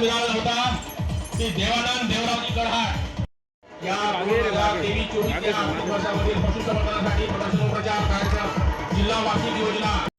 ज्यांना मिळाला होता ती देवानंद देवरावजी कढाळ या देवी तेवीस चोवीस या वर्षामधील पशुसंवर्धनासाठी प्रदर्शन प्रचार कार्यक्रम जिल्हा वार्षिक योजना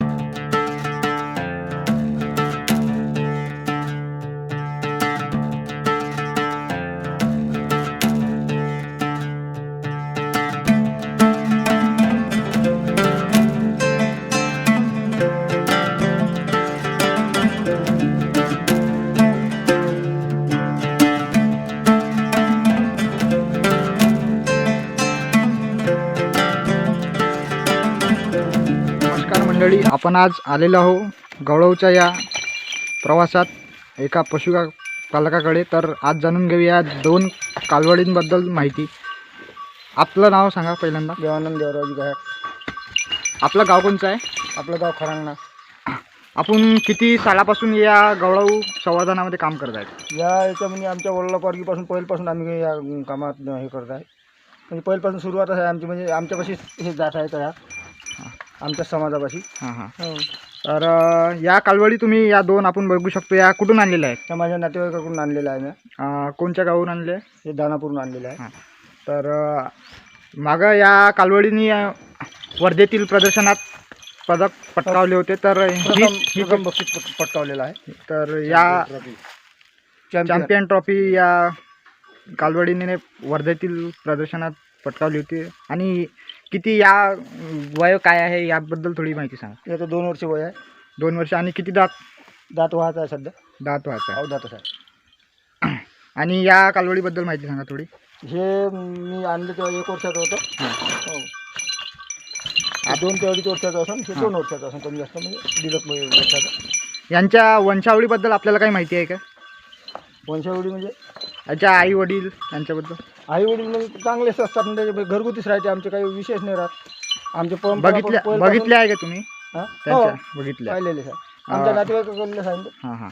मंडळी आपण आज आलेलो आहो गौरवच्या या प्रवासात एका पशु पालकाकडे तर आज जाणून घेऊया दोन कालवडींबद्दल माहिती. आपलं नाव सांगा पहिल्यांदा. देवानंद देवराजी गायक. आपलं गाव कोणचं आहे? आपलं गाव खरांगणा. आपण किती सालापासून या गौरव संवर्धनामध्ये काम करत आहेत? या याच्यामध्ये आमच्या वडिलापारगीपासून पहिल्यापासून आम्ही या कामात हे करत आहे. म्हणजे पहिल्यापासून सुरुवात आहे आमची म्हणजे आमच्यापाशी हे जात आहे त्या आमच्या समाजापाशी. हां हां. हो. तर अं, या कालवडी तुम्ही या दोन आपण बघू शकतो. या कुठून आणलेल्या आहेत? त्या माझ्या नातेवाईकाकडून आणलेलं आहे मी. अं, कोणत्या गावून आणले? हे दानापूरून आणलेलं आहे. हां. तर अ, मागं या कालवडीनी अ, वर्धेतील प्रदर्शनात पदक पटकावले होते. तर ही प्रथम ही प्रथम बक्षीस पट- पटकावलेलं आहे. तर या चॅम्पियन चॅम्पियन ट्रॉफी या कालवडीने वर्धेतील प्रदर्शनात पटकावली होती. आणि किती या वय काय आहे याबद्दल थोडी माहिती सांगा. याचं दोन वर्ष वय आहे. दोन वर्ष आणि किती दात? दात वाहत आहे सध्या. दात व्हायचा आहे. आणि या कालवडीबद्दल माहिती सांगा थोडी. हे मी आणलं तेव्हा एक वर्षाचं होतं. हो. हा. दोन ते अडीच वर्षाचं असेल हे दोन वर्षाचं असेल कमी जास्त म्हणजे दीड एक वर्षाचं यांच्या वंशावळीबद्दल आपल्याला काही माहिती आहे का? वंशावळी म्हणजे? याच्या आई वडील यांच्याबद्दल? आई वडील मग चांगलेच असतात म्हणजे घरगुतीच राहते आमचे काही विशेष नाही राहत. आमचे परंपरा बघितल्या पण पहिल्यापासून- बघितले आहे का तुम्ही? हा? त्यांच्या हो, बघितल्या. पाहिलेले आहे. आमच्या नातेवाईकाकडले सांगितलं हां हां.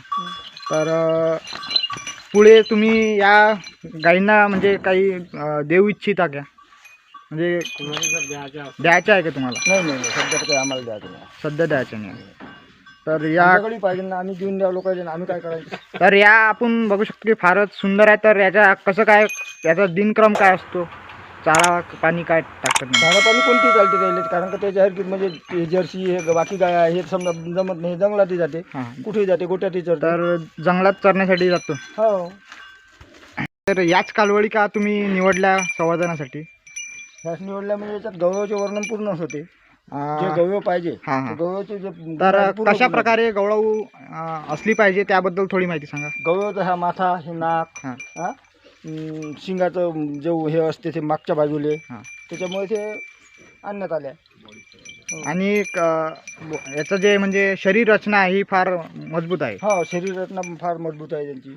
तर अ, पुढे तुम्ही या गायींना म्हणजे काही अ, देऊ इच्छिता का? म्हणजे द्यायचं आहे का तुम्हाला? नाही नाही नाही, सध्या तर काही आम्हाला द्यायचं नाही. सध्या द्यायचं नाही. तर या आमच्याकडे पाहिजे ना आम्ही देऊन द्यावं लोकांचे आम्ही काय करायचं? तर या आपण बघू शकतो की फारच सुंदर आहे. तर याच्या कसं काय याचा दिनक्रम काय असतो? चारा पाणी काय टाकतात नाही. झाडं पाणी कोणती चालते त्याला कारण का त्याच्या हरकीत म्हणजे ते जर्सी हे बाकी गाय आहे हे समजा जमत नाही जंगलातही जाते हां. कुठेही जाते गोट्यातही चरते. तर जंगलात चरण्यासाठी जातो. हो. तर याच कालवडी का तुम्ही निवडल्या संवर्धनासाठी? ह्याच निवडल्या म्हणजे याच्यात गवळाचे वर्णन पूर्णच होते. जे गवळ पाहिजे हां हां. ते गवळचे जे तर पूर्ण कशा प्रकारे गवळाऊ अ, असली पाहिजे त्याबद्दल थोडी माहिती सांगा. गवळाचा हा माथा हे नाक हां. हा अं, शिंगाचं जे हे असते ते मागच्या बाजूले हां. त्याच्यामुळे ते आणण्यात आले आणि क- याचं जे म्हणजे शरीर रचना ही फार मजबूत आहे. हो शरीर रचना फार मजबूत आहे त्यांची.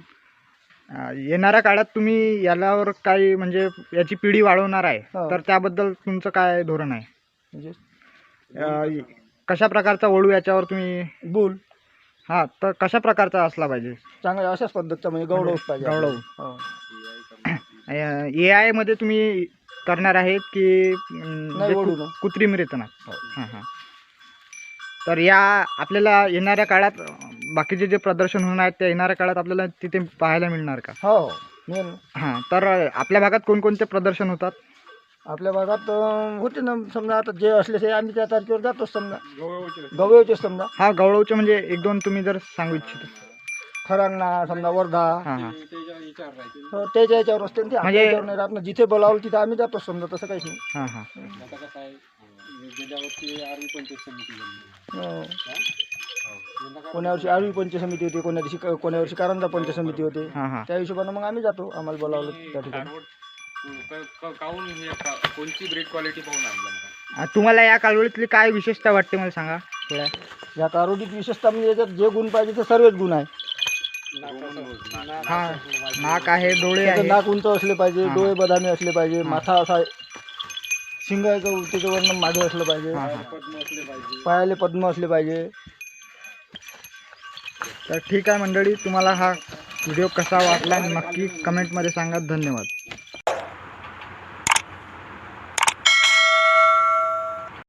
अं, येणाऱ्या काळात तुम्ही यालावर काही म्हणजे याची पिढी वाढवणार आहे हो. तर त्याबद्दल तुमचं काय धोरण आहे? म्हणजे अं, कशा प्रकारचा वळू याच्यावर तुम्ही बुल. हां तर कशा प्रकारचा असला पाहिजे? चांगल्या अशाच पद्धतीचा म्हणजे गवडवच पाहिजे गवळाऊ. आपल्याला. हो. ए आयमध्ये तुम्ही करणार आहेत की अं, नाही, जे वळू कु- ना. कृत्रिम रेतना हां. हां तर या आपल्याला येणाऱ्या काळात अं, बाकीचे जे प्रदर्शन होणार आहेत त्या येणाऱ्या काळात आपल्याला तिथे पाहायला मिळणार का? हो मेन हां तर आपल्या भागात कोणकोणते प्रदर्शन होतात? आपल्या भागात अं, होते ना समजा आता जे असले ते आम्ही त्या तारखेवर जातोच समजा. गवळचे समजा. हा गौरवचे म्हणजे एक दोन तुम्ही जर सांगू इच्छिता. खरांगणा समजा वर्धा. हां हां. हो, त्याच्या याच्यावर असते ना ते. आपल्या म्हणजे- याच्यावर नाही राहत ना. जिथे बोलावलं तिथे आम्ही जातो समजा तसं काहीच नाही. हां हां. हो. कोण्या वर्षी आळवी पंच समिती होती कोण्या दिवशी कोण्या वर्षी कारंजा पंच समिती होते. हां हां. त्या हिशोबानं मग आम्ही जातो. आम्हाला बोलावलं त्या ठिकाणी. काऊन ब्रीड क्वालिटी पाहून आणलं आ, तुम्हाला या कालवडीतली काय विशेषता वाटते मला सांगा? थोड्या या कारोडीत विशेषतः म्हणजे याच्यात जे गुण पाहिजे ते सर्वच गुण आहे. हा नाक आहे डोळे त्याचं आहे. नाक उंच असले पाहिजे हा. डोळे बदामी असले पाहिजे माथा असा शिंगाचं त्याच्यावरनं मागे असलं पाहिजे. हां हां. पायाले पद्म असले पाहिजे. तर ठीक आहे मंडळी तुम्हाला हा व्हिडिओ कसा वाटला नक्की कमेंटमध्ये सांगा. धन्यवाद.